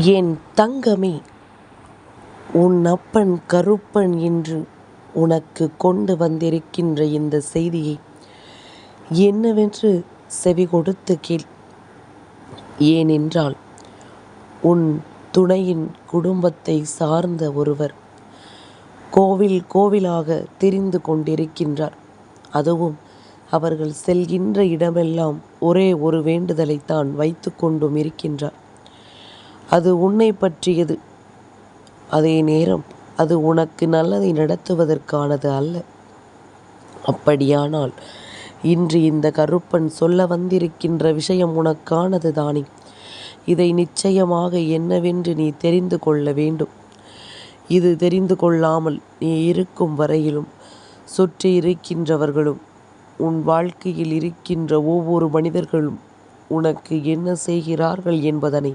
என் தங்கமே உன் அப்பன் கருப்பன் என்று உனக்கு கொண்டு வந்திருக்கின்ற இந்த செய்தியை என்னவென்று செவிகொடுத்து கேள். ஏனென்றால் உன் துணையின் குடும்பத்தை சார்ந்த ஒருவர் கோவில் கோவிலாக திரிந்து கொண்டிருக்கின்றார். அதுவும் அவர்கள் செல்கின்ற இடமெல்லாம் ஒரே ஒரு வேண்டுதலைத்தான் வைத்து கொண்டும் இருக்கின்றார். அது உன்னை பற்றியது. அதே நேரம் அது உனக்கு நல்லதை நடத்துவதற்கானது அல்ல. அப்படியானால் இன்று இந்த கருப்பன் சொல்ல வந்திருக்கின்ற விஷயம் உனக்கானது தானே. இதை நிச்சயமாக என்னவென்று நீ தெரிந்து கொள்ள வேண்டும். இது தெரிந்து கொள்ளாமல் நீ இருக்கும் வரையிலும் சுற்றி இருக்கின்றவர்களும் உன் வாழ்க்கையில் இருக்கின்ற ஒவ்வொரு மனிதர்களும் உனக்கு என்ன செய்கிறார்கள் என்பதனை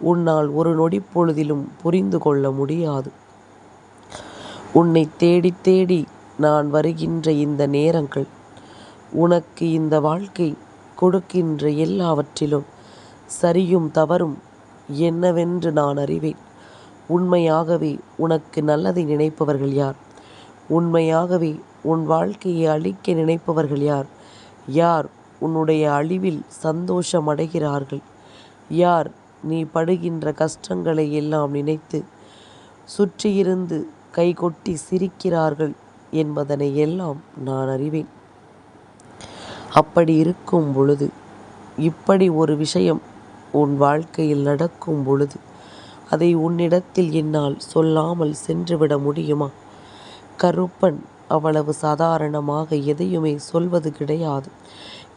உன்னால் ஒரு நொடி பொழுதிலும் புரிந்து கொள்ள முடியாது. உன்னை தேடி தேடி நான் வருகின்ற இந்த நேரங்கள் உனக்கு இந்த வாழ்க்கை கொடுக்கின்ற எல்லாவற்றிலும் சரியும் தவறும் என்னவென்று நான் அறிவேன். உண்மையாகவே உனக்கு நல்லதை நினைப்பவர்கள் யார்? உண்மையாகவே உன் வாழ்க்கையை அழிக்க நினைப்பவர்கள் யார்? யார் உன்னுடைய அழிவில் சந்தோஷம் அடைகிறார்கள் யார் நீ படுகின்ற கஷ்டங்களை எல்லாம் நினைத்து சுற்றியிருந்து கைகொட்டி சிரிக்கிறார்கள் என்பதனை எல்லாம் நான் அறிவேன். அப்படி இருக்கும் பொழுது இப்படி ஒரு விஷயம் உன் வாழ்க்கையில் நடக்கும் பொழுது அதை உன்னிடத்தில் என்னால் சொல்லாமல் சென்றுவிட முடியுமா? கருப்பன் அவ்வளவு சாதாரணமாக எதையுமே சொல்வது கிடையாது.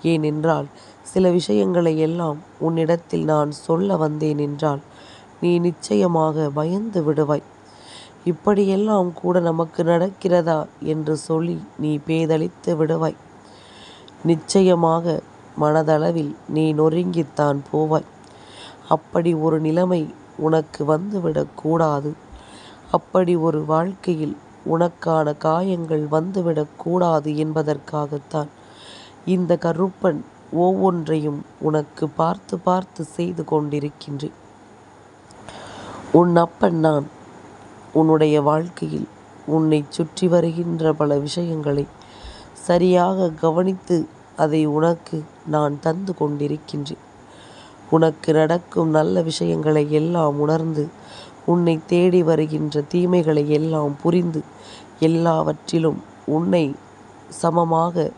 ஏனென்றால் சில விஷயங்களை எல்லாம் உன்னிடத்தில் நான் சொல்ல வந்தேன் என்றால் நீ நிச்சயமாக பயந்து விடுவாய். இப்படியெல்லாம் கூட நமக்கு நடக்கிறதா என்று சொல்லி நீ பேதளித்து விடுவாய். நிச்சயமாக மனதளவில் நீ நொறுங்கித்தான் போவாய். அப்படி ஒரு நிலைமை உனக்கு வந்துவிடக்கூடாது அப்படி ஒரு வாழ்க்கையில் உனக்கான காயங்கள் வந்துவிடக்கூடாது என்பதற்காகத்தான் இந்த கருப்பன் ஒவ்வொன்றையும் உனக்கு பார்த்து பார்த்து செய்து கொண்டிருக்கின்றேன் உன் அப்பன் நான் உன்னுடைய வாழ்க்கையில் உன்னை சுற்றி வருகின்ற பல விஷயங்களை சரியாக கவனித்து அதை உனக்கு நான் தந்து கொண்டிருக்கின்றேன் உனக்கு நடக்கும் நல்ல விஷயங்களை எல்லாம் உணர்ந்து உன்னை தேடி வருகின்ற தீமைகளை எல்லாம் புரிந்து எல்லாவற்றிலும் உன்னை சமமாக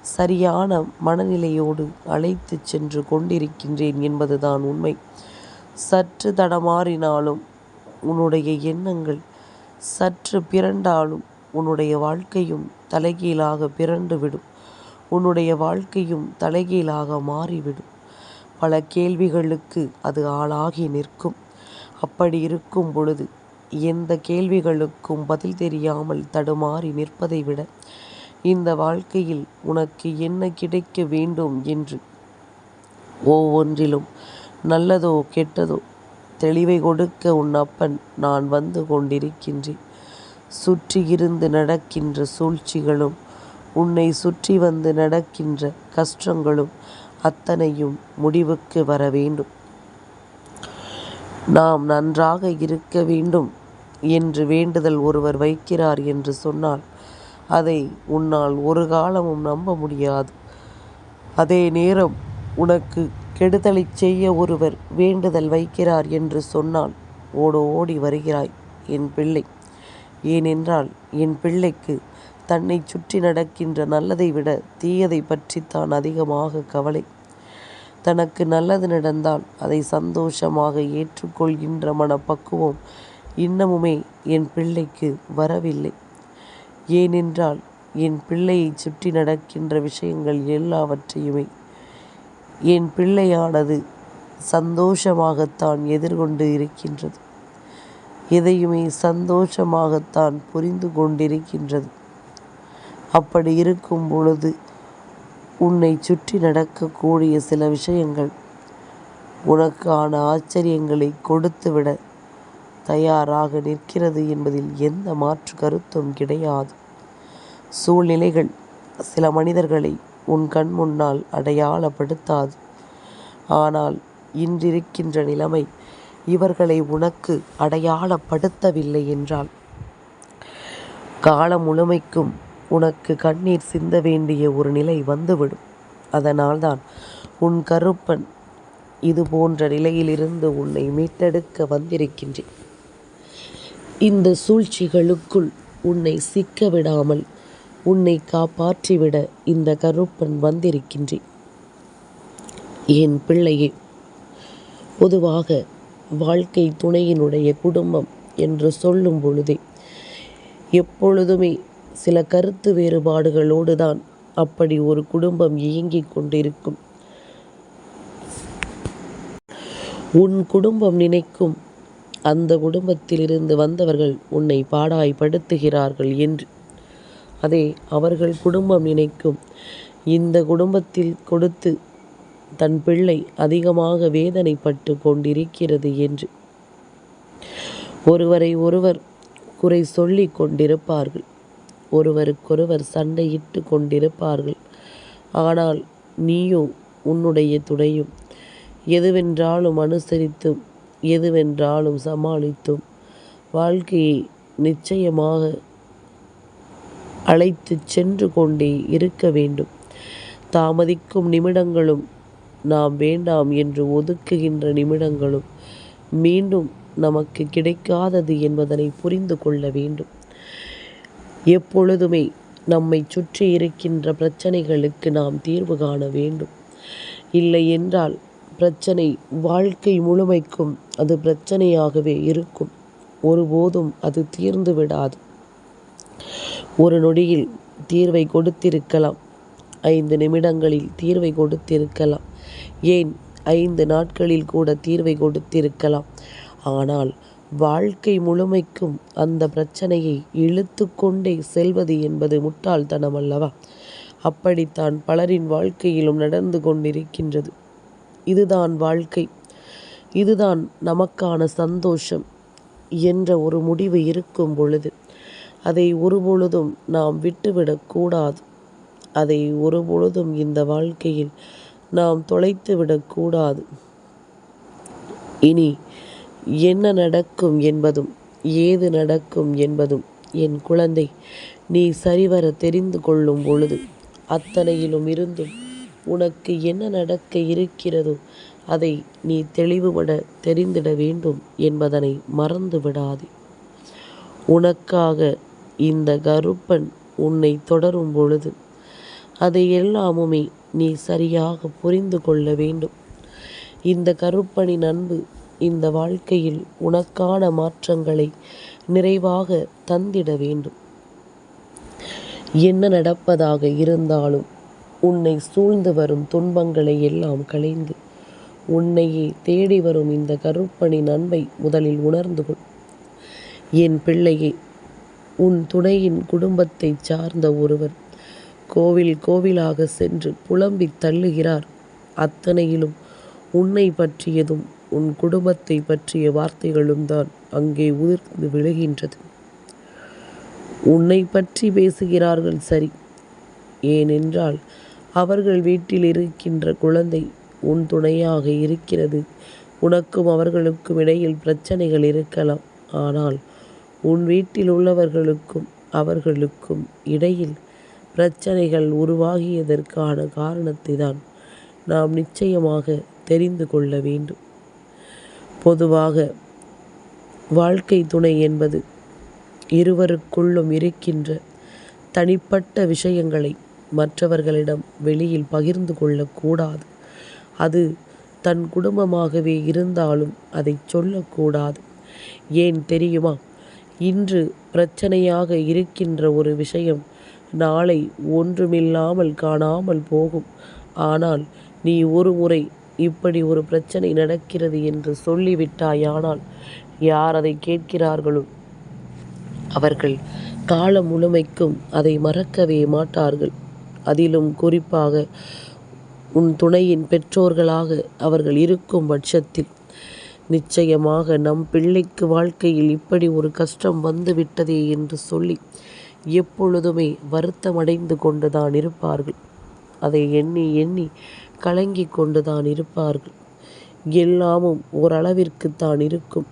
சரியான மனநிலையோடு அழைத்து சென்று கொண்டிருக்கின்றேன் என்பதுதான் உண்மை. சற்று தடமாறினாலும் உன்னுடைய எண்ணங்கள் சற்று பிறண்டாலும் உன்னுடைய வாழ்க்கையும் தலைகீழாக பிறண்டுவிடும் உன்னுடைய வாழ்க்கையும் தலைகீழாக மாறிவிடும். பல கேள்விகளுக்கு அது ஆளாகி நிற்கும். அப்படி இருக்கும் பொழுது எந்த கேள்விகளுக்கும் பதில் தெரியாமல் தடுமாறி நிற்பதை விட இந்த வாழ்க்கையில் உனக்கு என்ன கிடைக்க வேண்டும் என்று? ஒவ்வொன்றிலும் நல்லதோ கெட்டதோ தெளிவை கொடுக்க உன் அப்பன் நான் வந்து கொண்டிருக்கின்றேன். சுற்றி இருந்து நடக்கின்ற சூழ்ச்சிகளும் உன்னை சுற்றி வந்து நடக்கின்ற கஷ்டங்களும் அத்தனையும் முடிவுக்கு வர வேண்டும். நாம் நன்றாக இருக்க வேண்டும் என்று வேண்டுதல் ஒருவர் வைக்கிறார் என்று சொன்னால் அதை உன்னால் ஒரு காலமும் நம்ப முடியாது. அதே நேரம் உனக்கு கெடுதலை செய்ய ஒருவர் வேண்டுதல் வைக்கிறார் என்று சொன்னால் ஓடோ ஓடி வருகிறாய் என் பிள்ளை. ஏனென்றால் என் பிள்ளைக்கு தன்னை சுற்றி நடக்கின்ற நல்லதை விட தீயதை பற்றித்தான் அதிகமாக கவலை. தனக்கு நல்லது நடந்தால் அதை சந்தோஷமாக ஏற்றுக்கொள்கின்ற மனப்பக்குவம் இன்னமுமே என் பிள்ளைக்கு வரவில்லை. ஏனென்றால் என் பிள்ளையை சுற்றி நடக்கின்ற விஷயங்கள் எல்லாவற்றையுமே என் பிள்ளையானது சந்தோஷமாகத்தான் எதிர்கொண்டு இருக்கின்றது. எதையுமே சந்தோஷமாகத்தான் புரிந்து கொண்டிருக்கின்றது. அப்படி இருக்கும் பொழுது உன்னை சுற்றி நடக்கக்கூடிய சில விஷயங்கள் உனக்கான ஆச்சரியங்களை கொடுத்துவிட தயாராக நிற்கிறது என்பதில் எந்த மாற்று கருத்தும் கிடையாது. சூழ்நிலைகள் சில மனிதர்களை உன் கண் முன்னால் அடையாளப்படுத்தாது. ஆனால் இன்றிருக்கின்ற நிலைமை இவர்களை உனக்கு அடையாளப்படுத்தவில்லை என்றால் காலம் முழுமைக்கும் உனக்கு கண்ணீர் சிந்த வேண்டிய ஒரு நிலை வந்துவிடும். அதனால்தான் உன் கருப்பன் இது போன்ற நிலையிலிருந்து உன்னை மீட்டெடுக்க வந்திருக்கின்றேன். இந்த சூழ்ச்சிகளுக்குள் உன்னை சிக்க விடாமல் உன்னை காப்பாற்றிவிட இந்த கருப்பன் வந்திருக்கின்றேன் என் பிள்ளையே பொதுவாக வாழ்க்கை துணையினுடைய குடும்பம் என்று சொல்லும் பொழுதே எப்பொழுதுமே சில கருத்து வேறுபாடுகளோடு தான் அப்படி ஒரு குடும்பம் இயங்கிக் கொண்டிருக்கும். உன் குடும்பம் நினைக்கும் அந்த குடும்பத்திலிருந்து வந்தவர்கள் உன்னை பாடாய்படுத்துகிறார்கள் என்று அதே அவர்கள் குடும்பம் நினைக்கும். இந்த குடும்பத்தில் கொடுத்து தன் பிள்ளை அதிகமாக வேதனைப்பட்டு கொண்டிருக்கிறது என்று. ஒருவரை ஒருவர் குறை சொல்லி கொண்டிருப்பார்கள். ஒருவருக்கொருவர் சண்டையிட்டு கொண்டிருப்பார்கள். ஆனால் நீயும் உன்னுடைய துணையும் எதுவென்றாலும் அனுசரித்தும் எதுவென்றாலும் சமாளித்தும் வாழ்க்கையை நிச்சயமாக அழைத்து சென்று கொண்டே இருக்க வேண்டும். தாமதிக்கும் நிமிடங்களும் நாம் வேண்டாம் என்று ஒதுக்குகின்ற நிமிடங்களும் மீண்டும் நமக்கு கிடைக்காதது என்பதனை புரிந்து கொள்ள வேண்டும். எப்பொழுதுமே நம்மை சுற்றி இருக்கின்ற பிரச்சனைகளுக்கு நாம் தீர்வு காண வேண்டும். இல்லை என்றால் பிரச்சனை வாழ்க்கை முழுமைக்கும் அது பிரச்சனையாகவே இருக்கும். ஒருபோதும் அது தீர்ந்து விடாது. ஒரு நொடியில் தீர்வை கொடுத்திருக்கலாம். ஐந்து நிமிடங்களில் தீர்வை கொடுத்திருக்கலாம். ஏன் ஐந்து நாட்களில் கூட தீர்வை கொடுத்திருக்கலாம்? ஆனால் வாழ்க்கை முழுமைக்கும் அந்த பிரச்சனையை இழுத்து கொண்டே செல்வது என்பது முட்டாள்தனம் அல்லவா? அப்படித்தான் பலரின் வாழ்க்கையிலும் நடந்து கொண்டிருக்கின்றது. இதுதான் வாழ்க்கை. இதுதான் நமக்கான சந்தோஷம் என்ற ஒரு முடிவு இருக்கும் பொழுது அதை ஒருபொழுதும் நாம் விட்டுவிடக்கூடாது அதை ஒருபொழுதும் இந்த வாழ்க்கையில் நாம் தொலைத்து விடக்கூடாது இனி என்ன நடக்கும் என்பதும் ஏது நடக்கும் என்பதும் என் குழந்தை நீ சரிவர தெரிந்து கொள்ளும் பொழுது அத்தனையிலும் இருந்தும் உனக்கு என்ன நடக்க இருக்கிறதோ அதை நீ தெளிவுபட தெரிந்திட வேண்டும் என்பதனை மறந்து விடாதே உனக்காக இந்த கருப்பன் உன்னை தொடரும் பொழுது அதை எல்லாமுமே நீ சரியாக புரிந்து கொள்ள வேண்டும். இந்த கருப்பனின் அன்பு இந்த வாழ்க்கையில் உனக்கான மாற்றங்களை நிறைவாக தந்திட வேண்டும். என்ன நடப்பதாக இருந்தாலும் உன்னை சூழ்ந்து வரும் துன்பங்களை எல்லாம் களைந்து உன்னையே தேடி வரும் இந்த கருப்பனின் அன்பை முதலில் உணர்ந்து கொள். என் பிள்ளையை உன் துணையின் குடும்பத்தைச் சார்ந்த ஒருவர் கோவில் கோவிலாக சென்று புலம்பி தள்ளுகிறார். அத்தனையிலும் உன்னை பற்றியதும் உன் குடும்பத்தை பற்றிய வார்த்தைகளும் தான் அங்கே உதிர்ந்து விழுகின்றது. உன்னை பற்றி பேசுகிறார்கள் சரி. ஏனென்றால் அவர்கள் வீட்டில் இருக்கின்ற குழந்தை உன் துணையாக இருக்கிறது. உனக்கும் அவர்களுக்கும் இடையில் பிரச்சனைகள் இருக்கலாம். ஆனால் உன் வீட்டில் உள்ளவர்களுக்கும் அவர்களுக்கும் இடையில் பிரச்சனைகள் உருவாகியதற்கான காரணத்தை தான் நாம் நிச்சயமாக தெரிந்து கொள்ள வேண்டும். பொதுவாக வாழ்க்கை துணை என்பது இருவருக்குள்ளும் இருக்கின்ற தனிப்பட்ட விஷயங்களை மற்றவர்களிடம் வெளியில் பகிர்ந்து கொள்ளக்கூடாது. அது தன் குடும்பமாகவே இருந்தாலும் அதை சொல்லக்கூடாது. ஏன் தெரியுமா? இன்று பிரச்சனையாக இருக்கின்ற ஒரு விஷயம் நாளை ஒன்றுமில்லாமல் காணாமல் போகும். ஆனால் நீ ஒரு முறை இப்படி ஒரு பிரச்சனை நடக்கிறது என்று சொல்லிவிட்டாயானால் யார் அதை கேட்கிறார்களோ? அவர்கள் காலம் முழுமைக்கும் அதை மறக்கவே மாட்டார்கள். அதிலும் குறிப்பாக உன் துணையின் பெற்றோர்களாக அவர்கள் இருக்கும் பட்சத்தில் நிச்சயமாக நம் பிள்ளைக்கு வாழ்க்கையில் இப்படி ஒரு கஷ்டம் வந்து விட்டதே என்று சொல்லி எப்பொழுதுமே வருத்தமடைந்து கொண்டுதான் இருப்பார்கள். அதை எண்ணி எண்ணி கலங்கி கொண்டுதான் இருப்பார்கள். எல்லாமும் ஓரளவிற்குத்தான் இருக்கும்.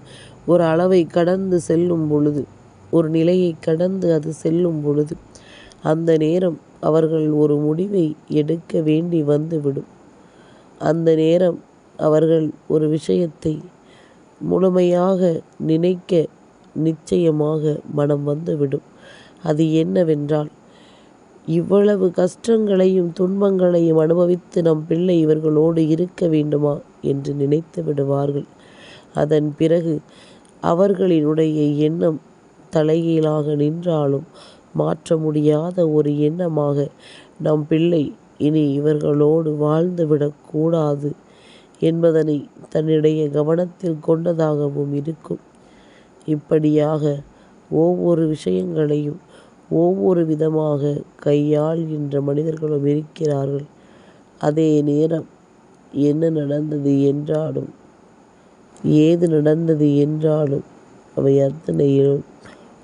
ஒரு அளவை கடந்து செல்லும் பொழுது ஒரு நிலையை கடந்து அது செல்லும் பொழுது அந்த நேரம் அவர்கள் ஒரு முடிவை எடுக்க வேண்டி வந்துவிடும். அந்த நேரம் அவர்கள் ஒரு விஷயத்தை முழுமையாக நினைக்க நிச்சயமாக மனம் வந்துவிடும். அது என்னவென்றால் இவ்வளவு கஷ்டங்களையும் துன்பங்களையும் அனுபவித்து நம் பிள்ளை இவர்களோடு இருக்க வேண்டுமா என்று நினைத்து விடுவார்கள். அதன் பிறகு அவர்களினுடைய எண்ணம் தலைகீழாக நின்றாலும் மாற்ற முடியாத ஒரு எண்ணமாக நம் பிள்ளை இனி இவர்களோடு வாழ்ந்துவிடக்கூடாது என்பதனை தன்னுடைய கவனத்தில் கொண்டதாகவும் இருக்கும். இப்படியாக ஒவ்வொரு விஷயங்களையும் ஒவ்வொரு விதமாக கையாள்கின்ற மனிதர்களும் இருக்கிறார்கள். அதே நேரம் என்ன நடந்தது என்றாலும் ஏது நடந்தது என்றாலும் அவை அத்தனையிலும்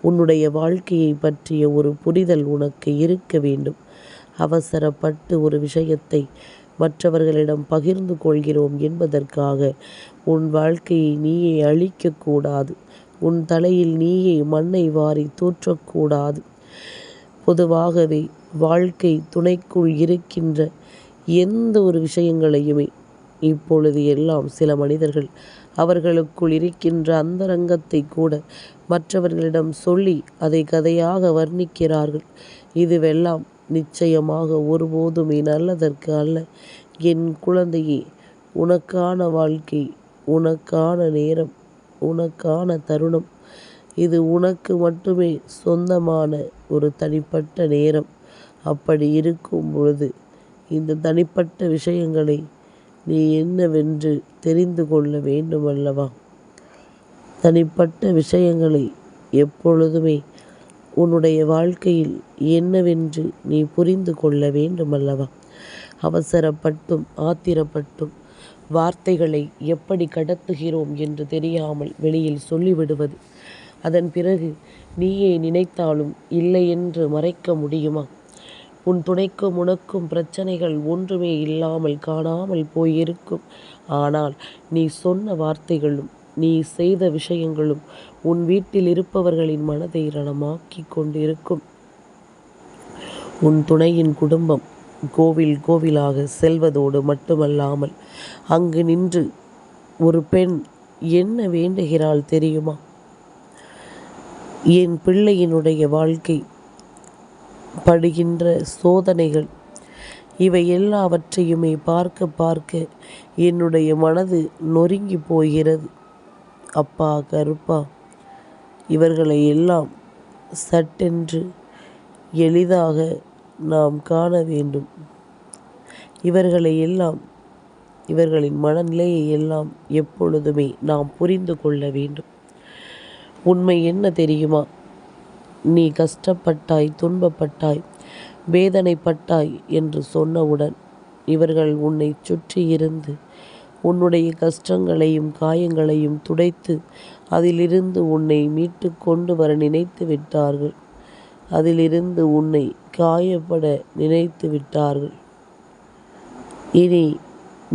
உன்னுடைய வாழ்க்கையை பற்றிய ஒரு புரிதல் உனக்கு இருக்க வேண்டும். அவசரப்பட்டு ஒரு விஷயத்தை மற்றவர்களிடம் பகிர்ந்து கொள்கிறோம் என்பதற்காக உன் வாழ்க்கையை நீயே அழிக்கக்கூடாது. உன் தலையில் நீயே மண்ணை வாரி தூற்றக்கூடாது. பொதுவாகவே வாழ்க்கை துணைக்குள் இருக்கின்ற எந்த ஒரு விஷயங்களையுமே இப்பொழுது எல்லாம் சில மனிதர்கள் அவர்களுக்குள் இருக்கின்ற அந்தரங்கத்தை கூட மற்றவர்களிடம் சொல்லி அதை கதையாக வர்ணிக்கிறார்கள். இதுவெல்லாம் நிச்சயமாக ஒருபோதுமே நல்லதற்கு அல்ல. என் குழந்தையே உனக்கான வாழ்க்கை உனக்கான நேரம் உனக்கான தருணம். இது உனக்கு மட்டுமே சொந்தமான ஒரு தனிப்பட்ட நேரம். அப்படி இருக்கும் பொழுது இந்த தனிப்பட்ட விஷயங்களை நீ என்னவென்று தெரிந்து கொள்ள வேண்டுமல்லவா? தனிப்பட்ட விஷயங்களை எப்பொழுதுமே உன்னுடைய வாழ்க்கையில் என்னவென்று நீ புரிந்து கொள்ள வேண்டுமல்லவா? அவசரப்பட்டும் ஆத்திரப்பட்டும் வார்த்தைகளை எப்படி கடத்துகிறோம் என்று தெரியாமல் வெளியில் சொல்லிவிடுவது? அதன் பிறகு நீயே நினைத்தாலும் இல்லை என்று மறைக்க முடியுமா? உன் துணைக்கும் உனக்கும் பிரச்சனைகள் ஒன்றுமே இல்லாமல் காணாமல் போயிருக்கும். ஆனால் நீ சொன்ன வார்த்தைகளும் நீ செய்த விஷயங்களும் உன் வீட்டில் இருப்பவர்களின் மனதை ரணமாக்கி கொண்டிருக்கும். உன் துணையின் குடும்பம் கோவில் கோவிலாக செல்வதோடு மட்டுமல்லாமல் அங்கு நின்று ஒரு பெண் என்ன வேண்டுகிறாள் தெரியுமா? என் பிள்ளையினுடைய வாழ்க்கை படுகின்ற சோதனைகள் இவை எல்லாவற்றையுமே பார்க்க பார்க்க என்னுடைய மனது நொறுங்கி போகிறது. அப்பா கருப்பா இவர்களை எல்லாம் சட்டென்று எளிதாக நாம் காண வேண்டும். இவர்களை எல்லாம் இவர்களின் மனநிலையை எல்லாம் எப்பொழுதுமே நாம் புரிந்து கொள்ள வேண்டும். உண்மை என்ன தெரியுமா? நீ கஷ்டப்பட்டாய் துன்பப்பட்டாய் வேதனைப்பட்டாய் என்று சொன்னவுடன் இவர்கள் உன்னை சுற்றி இருந்து உன்னுடைய கஷ்டங்களையும் காயங்களையும் துடைத்து அதிலிருந்து உன்னை மீட்டு கொண்டு வர நினைத்து விட்டார்கள். அதிலிருந்து உன்னை காயப்பட நினைத்து விட்டார்கள். இனி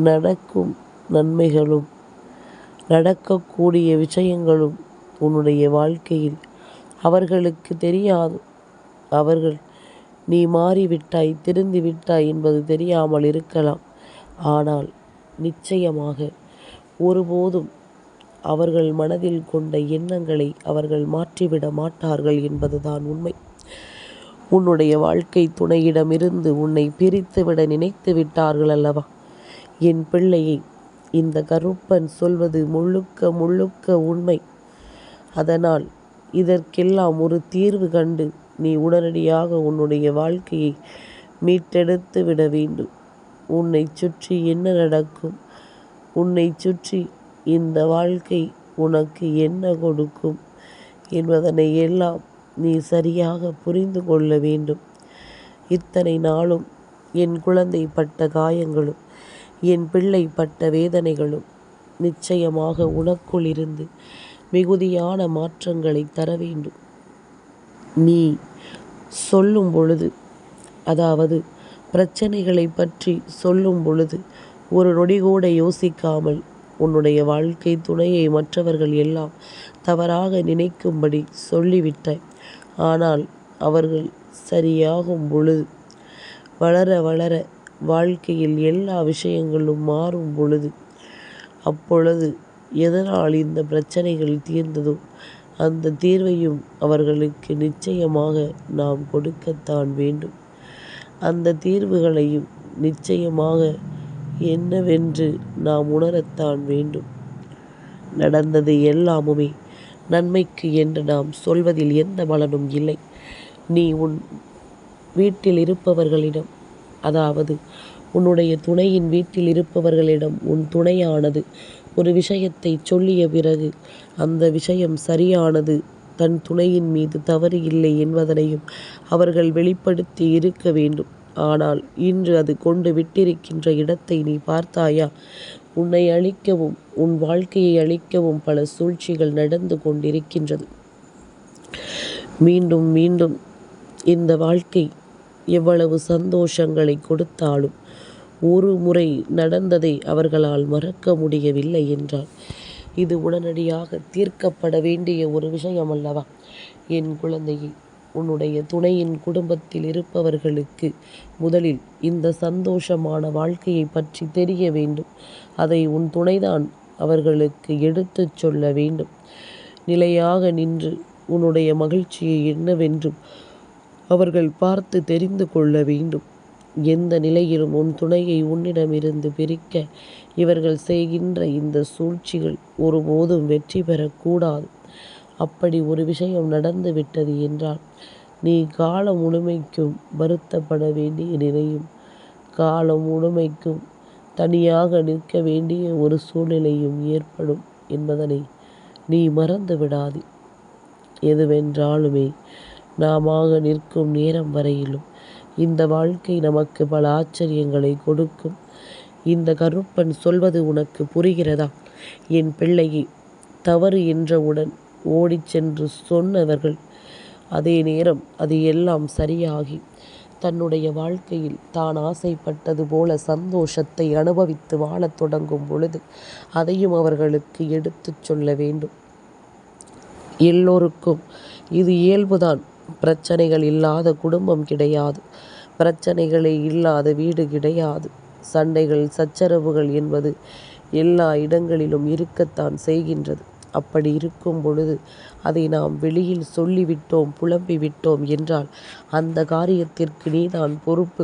நடக்கும் நன்மைகளும் நடக்கக்கூடிய விஷயங்களும் உன்னுடைய வாழ்க்கையில் அவர்களுக்கு தெரியாது. அவர்கள் நீ மாறிவிட்டாய் திருந்தி விட்டாய் என்பது தெரியாமல் இருக்கலாம். ஆனால் நிச்சயமாக. ஒருபோதும் அவர்கள் மனதில் கொண்ட எண்ணங்களை அவர்கள் மாற்றிவிட மாட்டார்கள் என்பதுதான் உண்மை. உன்னுடைய வாழ்க்கை துணையிடமிருந்து உன்னை பிரித்துவிட நினைத்து விட்டார்கள் அல்லவா? என் பிள்ளையை இந்த கருப்பன் சொல்வது முழுக்க முழுக்க உண்மை. அதனால் இதற்கெல்லாம் ஒரு தீர்வு கண்டு நீ உடனடியாக உன்னுடைய வாழ்க்கையை மீட்டெடுத்து விட வேண்டும். உன்னை சுற்றி என்ன நடக்கும்? உன்னை சுற்றி இந்த வாழ்க்கை உனக்கு என்ன கொடுக்கும்? என்பதனை எல்லாம் நீ சரியாக புரிந்து கொள்ள வேண்டும். இத்தனை நாளும் என் குழந்தை பட்ட காயங்களும் என் பிள்ளை பட்ட வேதனைகளும் நிச்சயமாக உனக்குள் இருந்து மிகுதியான மாற்றங்களை தர வேண்டும். நீ சொல்லும் பொழுது அதாவது பிரச்சனைகளை பற்றி சொல்லும் பொழுது ஒரு நொடி கூட யோசிக்காமல் உன்னுடைய வாழ்க்கை துணையை மற்றவர்கள் எல்லாம் தவறாக நினைக்கும்படி சொல்லிவிட்டாய். ஆனால் அவர்கள் சரியாகும் பொழுது வளர வளர வாழ்க்கையில் எல்லா விஷயங்களும் மாறும் பொழுது அப்பொழுது எதனால் இந்த பிரச்சனைகள் தீர்ந்ததோ அந்த தீர்வையும் அவர்களுக்கு நிச்சயமாக நாம் கொடுக்கத்தான் வேண்டும். அந்த தீர்வுகளையும் நிச்சயமாக என்னவென்று நாம் உணரத்தான் வேண்டும். நடந்தது எல்லாமுமே நன்மைக்கு என்று நாம் சொல்வதில் எந்த பலனும் இல்லை. நீ உன் வீட்டில் இருப்பவர்களிடம் அதாவது உன்னுடைய துணையின் வீட்டில் இருப்பவர்களிடம் உன் துணையானது ஒரு விஷயத்தை சொல்லிய பிறகு அந்த விஷயம் சரியானது தன் துணையின் மீது தவறு இல்லை என்பதனையும் அவர்கள் வெளிப்படுத்தி இருக்க வேண்டும். ஆனால் இன்று அது கொண்டு விட்டிருக்கின்ற இடத்தை நீ பார்த்தாயா? உன்னை அழிக்கவும் உன் வாழ்க்கையை அழிக்கவும் பல சூழ்ச்சிகள் நடந்து கொண்டிருக்கின்றது. மீண்டும் மீண்டும் இந்த வாழ்க்கை எவ்வளவு சந்தோஷங்களை கொடுத்தாலும் ஒரு முறை நடந்ததை அவர்களால் மறக்க முடியவில்லை என்றால் இது உடனடியாக தீர்க்கப்பட வேண்டிய ஒரு விஷயம் அல்லவா? என் குழந்தையை உன்னுடைய துணையின் குடும்பத்தில் இருப்பவர்களுக்கு முதலில் இந்த சந்தோஷமான வாழ்க்கையை பற்றி தெரிய வேண்டும். அதை உன் துணைதான் அவர்களுக்கு எடுத்துச் சொல்ல வேண்டும். நிலையாக நின்று உன்னுடைய மகிழ்ச்சியை என்னவென்றும் அவர்கள் பார்த்து தெரிந்து கொள்ள வேண்டும். எந்த நிலையிலும் உன் துணையை உன்னிடமிருந்து பிரிக்க இவர்கள் செய்கின்ற இந்த சூழ்ச்சிகள் ஒருபோதும் வெற்றி பெறக்கூடாது. அப்படி ஒரு விஷயம் நடந்து விட்டது என்றால் நீ காலம் முழுமைக்கும் வருத்தப்பட வேண்டிய நிலையும் காலம் முழுமைக்கும் தனியாக நிற்க வேண்டிய ஒரு சூழ்நிலையும் ஏற்படும் என்பதனை நீ மறந்து விடாதே. எதுவென்றாலுமே நாம நிற்கும் நேரம் வரையிலும் இந்த வாழ்க்கை நமக்கு பல ஆச்சரியங்களை கொடுக்கும். இந்த கருப்பன் சொல்வது உனக்கு புரிகிறதா? என் பிள்ளையை தவறு என்றவுடன் ஓடிச் சென்று சொன்னவர்கள். அதே நேரம் அது எல்லாம் சரியாகி தன்னுடைய வாழ்க்கையில் தான் ஆசைப்பட்டது போல சந்தோஷத்தை அனுபவித்து வாழத் தொடங்கும் பொழுது அதையும் அவர்களுக்கு எடுத்துச் சொல்ல வேண்டும். எல்லோருக்கும் இது இயல்புதான். பிரச்சனைகள் இல்லாத குடும்பம் கிடையாது. பிரச்சனைகளே இல்லாத வீடு கிடையாது. சண்டைகள் சச்சரவுகள் என்பது எல்லா இடங்களிலும் இருக்கத்தான் செய்கின்றது. அப்படி இருக்கும் பொழுது அதை நாம் வெளியில் சொல்லிவிட்டோம் புலம்பி விட்டோம் என்றால் அந்த காரியத்திற்கு நீதான் பொறுப்பு.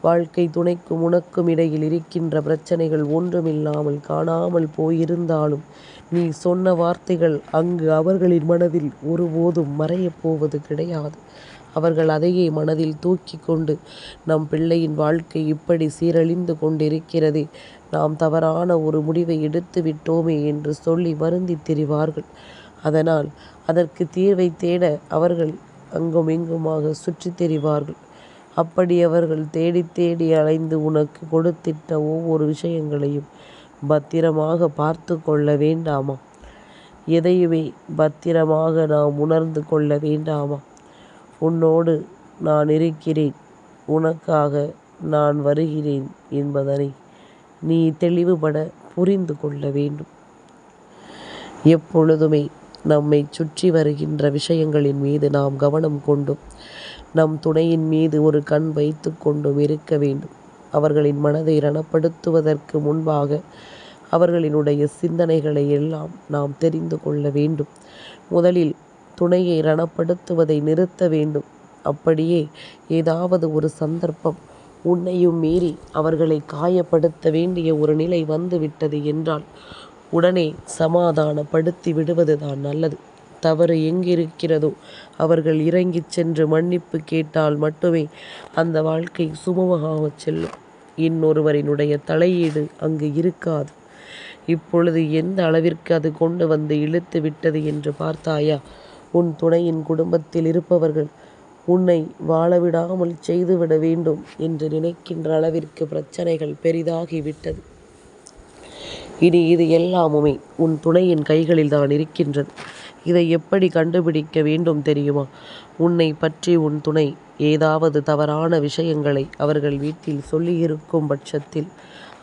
வாழ்க்கை துணைக்கும் உனக்கும் இடையில் இருக்கின்ற பிரச்சனைகள் ஒன்றுமில்லாமல் காணாமல் போயிருந்தாலும் நீ சொன்ன வார்த்தைகள் அங்கு அவர்களின் மனதில் ஒருபோதும் மறையப் போவது கிடையாது. அவர்கள் அதையே மனதில் தூக்கி கொண்டு நம் பிள்ளையின் வாழ்க்கை இப்படி சீரழிந்து கொண்டிருக்கிறதே நாம் தவறான ஒரு முடிவை எடுத்து விட்டோமே என்று சொல்லி வருந்தி திரிவார்கள். அதனால் அதற்கு தீர்வை தேட அவர்கள் அங்கும் இங்குமாக சுற்றித் திரிவார்கள். அப்படி அவர்கள் தேடி தேடி அலைந்து உனக்கு கொடுத்திட்ட ஒவ்வொரு விஷயங்களையும் பத்திரமாக பார்த்து கொள்ள வேண்டாமா? எதையுமே பத்திரமாக நாம் உணர்ந்து கொள்ள வேண்டாமா? உன்னோடு நான் இருக்கிறேன். உனக்காக நான் வருகிறேன் என்பதனை நீ தெளிவுபட புரிந்து கொள்ள வேண்டும். எப்பொழுதுமே நம்மை சுற்றி வருகின்ற விஷயங்களின் மீது நாம் கவனம் கொண்டும் நம் துணையின் மீது ஒரு கண் வைத்து கொண்டும் இருக்க வேண்டும். அவர்களின் மனதை ரணப்படுத்துவதற்கு முன்பாக அவர்களினுடைய சிந்தனைகளை எல்லாம் நாம் தெரிந்து கொள்ள வேண்டும். முதலில் துணையை ரணப்படுத்துவதை நிறுத்த வேண்டும். அப்படியே ஏதாவது ஒரு சந்தர்ப்பம் உன்னையும் மீறி அவர்களை காயப்படுத்த வேண்டிய ஒரு நிலை வந்துவிட்டது என்றால் உடனே சமாதானப்படுத்தி விடுவதுதான் நல்லது. தவறு எங்கிருக்கிறதோ? அவர்கள் இறங்கிச் சென்று மன்னிப்பு கேட்டால் மட்டுமே அந்த வாழ்க்கை சுமூகமாக செல்லும். இன்னொருவரினுடைய தலையீடு அங்கு இருக்காது. இப்பொழுது எந்த அளவிற்கு அது கொண்டு வந்து இழுத்து விட்டது என்று பார்த்தாயா? உன் துணையின் குடும்பத்தில் இருப்பவர்கள் உன்னை வாழவிடாமல் செய்துவிட வேண்டும் என்று நினைக்கின்ற அளவிற்கு பிரச்சனைகள் பெரிதாகிவிட்டது. இனி இது எல்லாமுமே உன் துணையின் கைகளில் தான் இருக்கின்றது. இதை எப்படி கண்டுபிடிக்க வேண்டும் தெரியுமா உன்னை பற்றி உன் துணை ஏதாவது தவறான விஷயங்களை அவர்கள் வீட்டில் சொல்லியிருக்கும் பட்சத்தில்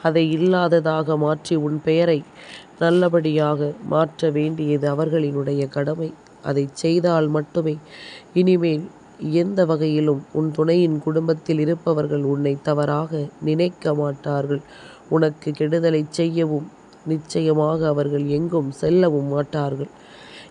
அதை இல்லாததாக மாற்றி உன் பெயரை நல்லபடியாக மாற்ற வேண்டியது அவர்களினுடைய கடமை. அதைச் செய்தால் மட்டுமே இனிமேல் எந்த வகையிலும் உன் துணையின் குடும்பத்தில் இருப்பவர்கள் உன்னை தவறாக நினைக்க மாட்டார்கள். உனக்கு கெடுதலைச் செய்யவும் நிச்சயமாக அவர்கள் எங்கும் செல்லவும் மாட்டார்கள்.